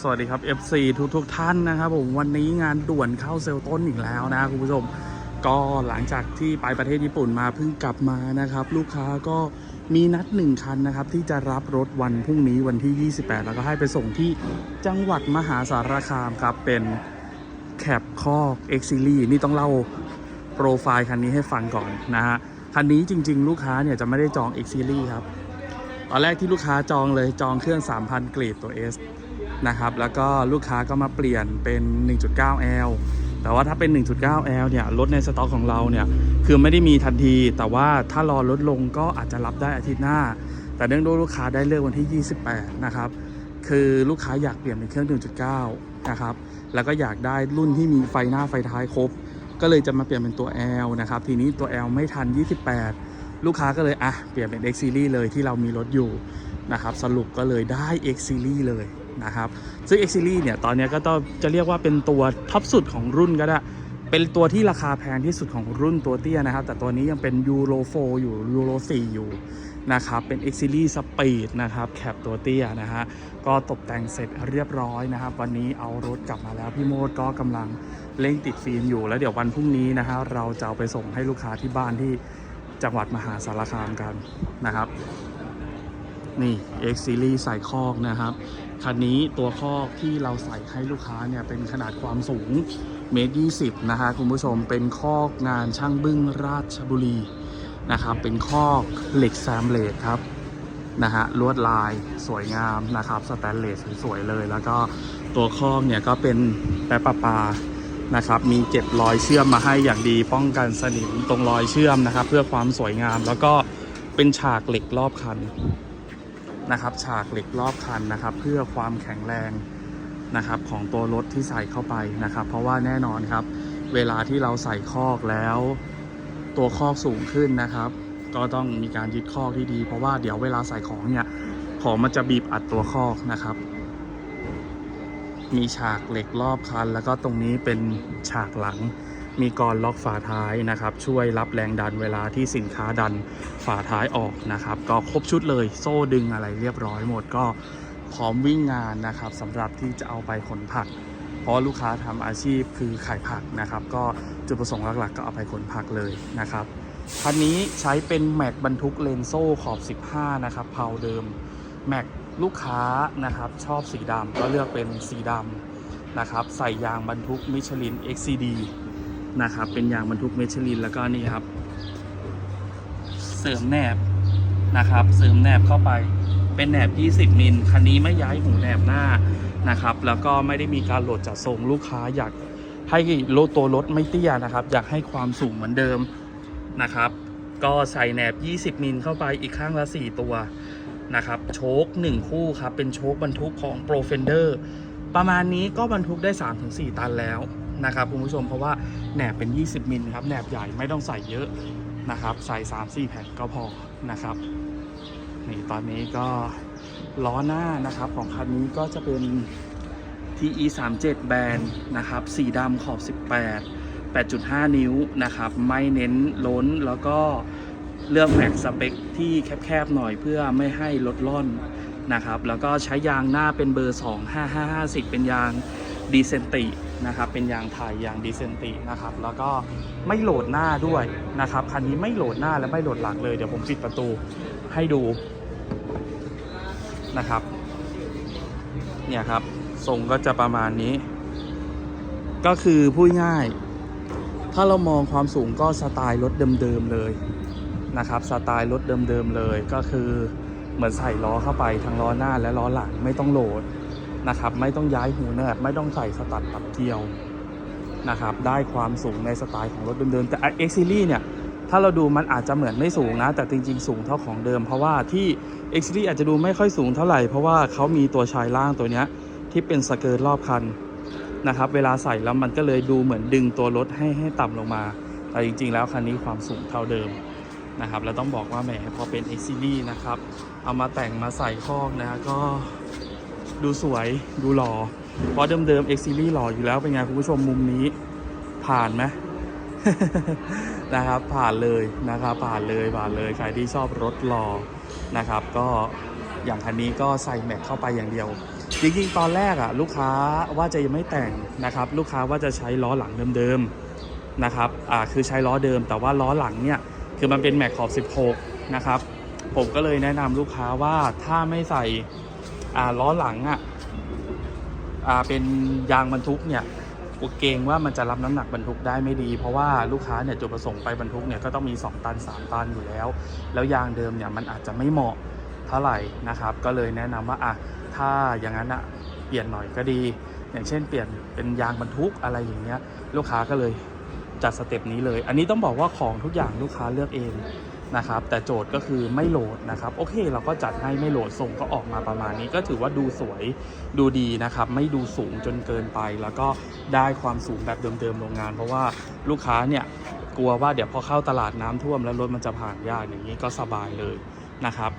สวัสดีครับ FC ทุกทุกท่านนะครับผมวันนี้งานด่วนเข้าเซลต้นอีกแล้วนะคุณผู้ชม ก็หลังจากที่ไปประเทศญี่ปุ่นมาเพิ่งกลับมานะครับ ลูกค้าก็มีนัดหนึ่งคันนะครับ ที่จะรับรถวันพรุ่งนี้วันที่ 28 แล้วก็ให้ไปส่งที่จังหวัดมหาสารคามครับ เป็นแคปคอก X Series นี่ต้องเล่าโปรไฟล์คันนี้ให้ฟังก่อนนะฮะคันนี้จริง ๆ ลูกค้าเนี่ยจะไม่ได้จอง X Series ครับตอนแรกที่ลูกค้าจองเลยจองเครื่อง 3,000 กรีดตัว S นะครับ แล้วก็ลูกค้าก็มาเปลี่ยนเป็น 1.9L แต่ว่าถ้าเป็น 1.9L เนี่ย รถในสต็อกของเราเนี่ย คือไม่ได้มีทันที แต่ว่าถ้ารอลดลงก็อาจจะรับได้อาทิตย์หน้า แต่เนื่องด้วยลูกค้าได้เลือกวันที่ 28 นะครับ คือลูกค้าอยากเปลี่ยนเป็นเครื่อง 1.9 นะครับ แล้วก็อยากได้รุ่นที่มีไฟหน้าไฟท้ายครบ ก็เลยจะมาเปลี่ยนเป็นตัว L นะครับ ทีนี้ตัว L ไม่ทัน 28 ลูกค้าก็เลยอะเปลี่ยนเป็น X Series เลยที่เรามีรถอยู่นะครับ สรุปก็เลยได้ X Series เลย นะครับซึ่ง X Series เนี่ยตอนนี้ก็ต้องจะเรียกว่าเป็นตัวท็อปสุดของรุ่นก็ได้เป็นตัวที่ราคาแพงที่สุดของรุ่นตัวเตี้ยนะครับ แต่ตัวนี้ยังเป็น Euro 4อยู่ Euro 4อยู่นะครับ เป็น X Series Speed นะครับแคปตัวเตี้ยนะฮะ ก็ตกแต่งเสร็จเรียบร้อยนะครับ วันนี้เอารถกลับมาแล้ว พี่โมดก็กำลังเร่งติดฟิล์มอยู่ แล้วเดี๋ยววันพรุ่งนี้นะฮะเราจะเอาไปส่งให้ลูกค้าที่บ้านที่จังหวัดมหาสารคามกันนะครับ นี่ X Series ใส่คอกนะครับ คันนี้ตัวคอกที่เราใส่ให้ลูกค้าเนี่ยเป็นขนาดความสูงเมตรยี่สิบนะฮะคุณผู้ชมเป็นคอกงานช่างบึ้งราชบุรีนะครับเป็นคอกเหล็กแซมเลสครับนะฮะลวดลายสวยงามนะครับสแตนเลสสวยๆเลย แล้วก็ตัวคอกเนี่ยก็เป็นแปะปะปานะครับมีเก็บรอยเชื่อมมาให้อย่างดีป้องกันสนิมตรงรอยเชื่อมนะครับ เพื่อความสวยงามแล้วก็เป็นฉากเหล็กรอบคัน นะครับ ฉากเหล็กรอบคันนะครับ เพื่อความแข็งแรงนะครับของตัวรถที่ใส่เข้าไปนะครับ เพราะว่าแน่นอนครับ เวลาที่เราใส่คอกแล้ว ตัวคอกสูงขึ้นนะครับ ก็ต้องมีการยึดคอกที่ดี เพราะว่าเดี๋ยวเวลาใส่ของเนี่ยของมันจะบีบอัดตัวคอกนะครับ มีฉากเหล็กรอบคัน แล้วก็ตรงนี้เป็นฉากหลัง มีกรล็อกฝาท้ายนะครับ ช่วยรับแรงดันเวลาที่สินค้าดันฝาท้ายออกนะครับ ก็ครบชุดเลยโซ่ดึงอะไรเรียบร้อยหมดก็พร้อมวิ่งงานนะครับสำหรับที่จะเอาไปขนผัก เพราะลูกค้าทำอาชีพคือขายผักนะครับ ก็จุดประสงค์หลักๆ ก็เอาไปขนผักเลยนะครับคันนี้ใช้เป็นแม็กบรรทุกเลนโซ่ขอบ 15 นะครับเพาเดิมแม็กลูกค้านะครับชอบสีดำก็เลือกเป็นสีดำนะครับใส่ยางบรรทุกมิชลิน XCD นะครับ เป็นยางบรรทุกเมชลินแล้วก็นี่ครับ เสริมแหนบนะครับ เสริมแหนบเข้าไป เป็นแหนบ 20 มิลคันนี้ไม่ย้ายหูแหนบหน้านะครับ แล้วก็ไม่ได้มีการโหลดจัดทรงลูกค้าอยากให้รถตัวรถไม่เตี้ยนะครับ อยากให้ความสูงเหมือนเดิมนะครับ ก็ใส่แหนบ 20 มิลเข้าไปอีกข้างละ 4 ตัวนะครับ โชค1คู่ครับ เป็นโชคบรรทุกของ Pro Fender ประมาณนี้ก็บรรทุกได้ 3-4 ตันแล้วนะครับคุณผู้ชมเพราะว่าแหนบเป็น 20 มิลครับแหนบใหญ่ไม่ต้องใส่เยอะนะครับ ใส่ 3-4 แผ่นก็พอนะครับนี่ตอนนี้ก็ล้อหน้านะครับของคันนี้ก็จะเป็น TE 3 7แบนด์นะครับสีดำขอบ 18 8.5 นิ้วนะครับ ไม่เน้นล้นแล้วก็เลือกแม็กสเปคที่แคบๆหน่อยเพื่อไม่ให้ลดล่อน นะครับแล้วก็ใช้ยางหน้าเป็นเบอร์ 25550 เป็นยางดีเซนตินะครับเป็นยางไทยยางดีเซนตินะครับแล้วก็ไม่โหลดหน้าด้วยนะครับคันนี้ไม่โหลดหน้าและไม่โหลดหลังเลยเดี๋ยวผมปิดประตูให้ดูนะครับเนี่ยครับทรงก็จะประมาณนี้ ก็คือพูดง่าย ถ้าเรามองความสูงก็สไตล์รถเดิมๆเลยนะครับสไตล์รถเดิมๆเลยก็คือ เหมือนใส่ล้อเข้าไปทั้งล้อหน้าและล้อหลังไม่ต้องโหลดนะครับ ไม่ต้องย้ายหูแนบไม่ต้องใส่สตัดปรับเกลียวนะครับ ได้ความสูงในสไตล์ของรถเดิมๆแต่ X Series เนี่ยถ้าเราดูมันอาจจะเหมือนไม่สูงนะ แต่จริง ๆ สูงเท่าของเดิม เพราะว่าที่ X Series อาจจะดูไม่ค่อยสูงเท่าไหร่ เพราะว่าเขามีตัวชายล่างตัวเนี้ยที่เป็นสเกิร์ตรอบคันนะครับเวลาใส่แล้วมันก็เลยดูเหมือนดึงตัวรถให้ให้ต่ำลงมา แต่จริง ๆ แล้วคันนี้ความสูงเท่าเดิม นะครับแล้วต้องบอกว่าแหมพอเป็น X Series นะครับ เอามาแต่งมาใส่คอกนะก็ดูสวยดูหล่อ เพราะเดิมๆ X Series หล่ออยู่แล้วเป็นไงคุณผู้ชมมุมนี้ผ่านไหมนะครับผ่านเลยนะครับผ่านเลยผ่านเลยใครที่ชอบรถหล่อนะครับ ก็อย่างคันนี้ก็ใส่แม็กเข้าไปอย่างเดียวจริงๆตอนแรกอะลูกค้าว่าจะยังไม่แต่งนะครับ ลูกค้าว่าจะใช้ล้อหลังเดิมๆนะครับอ่าคือใช้ล้อเดิม แต่ว่าล้อหลังเนี่ย คือมันเป็นแม็กขอบ 16 นะครับ ผมก็เลยแนะนำลูกค้าว่าถ้าไม่ใส่อ่าล้อหลังอะอ่าเป็นยางบรรทุกเนี่ยกูเกรงว่ามันจะรับน้ำหนักบรรทุกได้ไม่ดี เพราะว่าลูกค้าเนี่ยจุดประสงค์ไปบรรทุกเนี่ยก็ต้องมี 2 ตัน 3 ตันอยู่แล้ว แล้วยางเดิมเนี่ยมันอาจจะไม่เหมาะเท่าไหร่นะครับ ก็เลยแนะนำว่าอะถ้าอย่างนั้นอะเปลี่ยนหน่อยก็ดี อย่างเช่นเปลี่ยนเป็นยางบรรทุกอะไรอย่างเงี้ยลูกค้าก็เลย จัดสเต็ปนี้เลย อันนี้ต้องบอกว่าของทุกอย่างลูกค้าเลือกเองนะครับ แต่โจทย์ก็คือไม่โหลดนะครับ โอเค เราก็จัดให้ไม่โหลดส่งก็ออกมาประมาณนี้ก็ถือว่าดูสวยดูดีนะครับ ไม่ดูสูงจนเกินไป แล้วก็ได้ความสูงแบบเดิมๆโรงงาน เพราะว่าลูกค้าเนี่ยกลัวว่าเดี๋ยวพอเข้าตลาดน้ำท่วมแล้วรถมันจะผ่านยากอย่างนี้ก็สบายเลยนะครับ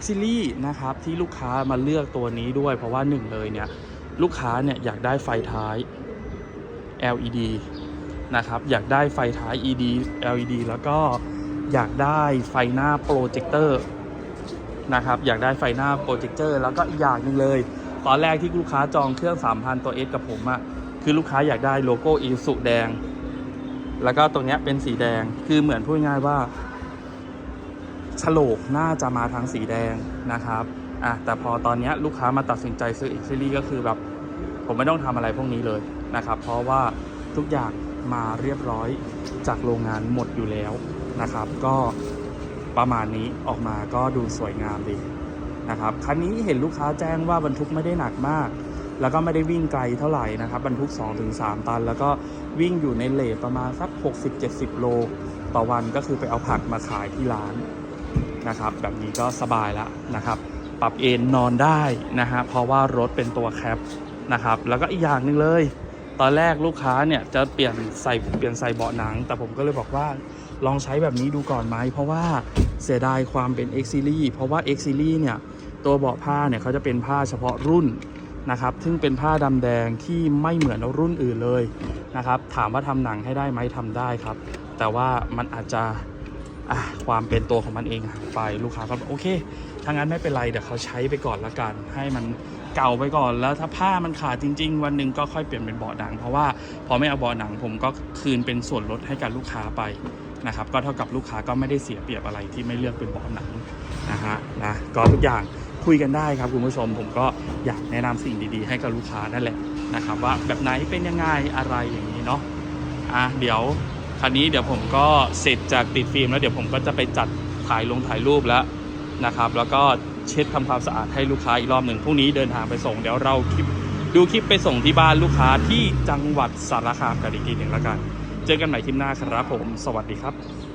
x อ i นะครับที่ลูกค้ามาเลือกตัวนี้ด้วย เพราะว่าหนึ่งเลยเนี่ยลูกค้าเนี่ยอยากได้ไฟท้าย LED นะครับอยากได้ไฟท้าย ED LED แล้วก็อยากได้ไฟหน้าโปรเจคเตอร์นะครับอยากได้ไฟหน้าโปรเจคเตอร์แล้วก็อีกอย่างหนึ่งเลย ตอนแรกที่ลูกค้าจองเครื่อง 3,000 ตัว S กับผมอะคือลูกค้าอยากได้โลโก้อีสุแดง แล้วก็ตรงนี้เป็นสีแดงคือเหมือนพูดง่ายว่าฉลกน่าจะมาทางสีแดงนะครับอะแต่พอตอนนี้ลูกค้ามาตัดสินใจซื้ออีกซีรีส์ก็คือแบบ ผมไม่ต้องทำอะไรพวกนี้เลยนะครับ เพราะว่าทุกอย่าง มาเรียบร้อยจากโรงงานหมดอยู่แล้วนะครับ ก็ประมาณนี้ออกมาก็ดูสวยงามดีนะครับคันนี้เห็นลูกค้าแจ้งว่าบรรทุกไม่ได้หนักมาก แล้วก็ไม่ได้วิ่งไกลเท่าไหร่นะครับบรรทุก 2-3 ตัน แล้วก็วิ่งอยู่ในเลทประมาณสัก 60-70 โล ต่อวันก็คือไปเอาผักมาขายที่ร้านนะครับแบบนี้ก็สบายแล้วนะครับ ปรับเอนนอนได้นะฮะเพราะว่ารถเป็นตัวแคปนะครับแล้วก็อีกอย่างหนึ่งเลย ตอนแรกลูกค้าเนี่ยจะเปลี่ยนใส่เปลี่ยนใส่เบาะหนัง แต่ผมก็เลยบอกว่าลองใช้แบบนี้ดูก่อนไหม เพราะว่าเสียดายความเป็น X Series เพราะว่า X Series เนี่ยตัวเบาะผ้าเนี่ยเขาจะเป็นผ้าเฉพาะรุ่นนะครับ ซึ่งเป็นผ้าดำแดงที่ไม่เหมือนรุ่นอื่นเลยนะครับ ถามว่าทำหนังให้ได้ไหมทำได้ครับ แต่ว่ามันอาจจะ ความเป็นตัวของมันเองไปลูกค้าก็บอกโอเคถ้างั้นไม่เป็นไรเดี๋ยวเขาใช้ไปก่อนละกัน ให้มันเก่าไปก่อนแล้วถ้าผ้ามันขาดจริง ๆ วันหนึ่งก็ค่อยเปลี่ยนเป็นเบาะหนัง เพราะว่าพอไม่เอาเบาะหนังผมก็คืนเป็นส่วนลดให้กับลูกค้าไปนะครับก็เท่ากับลูกค้าก็ไม่ได้เสียเปรียบอะไรที่ไม่เลือกเป็นเบาะหนังนะฮะนะก็ทุกอย่างคุยกันได้ครับคุณผู้ชมผมก็อยากแนะนำสิ่งดีๆ ให้กับลูกค้านั่นแหละนะครับว่าแบบไหนเป็นยังไงอะไรอย่างนี้เนาะอะเดี๋ยว คันนี้เดี๋ยวผมก็เสร็จจากติดฟิล์มแล้วเดี๋ยวผมก็จะไปจัดถ่ายลงถ่ายรูปแล้วนะครับ แล้วก็เช็ดทำความสะอาดให้ลูกค้าอีกรอบหนึ่งพรุ่งนี้เดินทางไปส่งเดี๋ยวเราคลิปดูคลิปไปส่งที่บ้านลูกค้าที่จังหวัดสารคามกันอีกทีหนึ่งแล้วกัน เจอกันใหม่คลิปหน้าครับผม สวัสดีครับ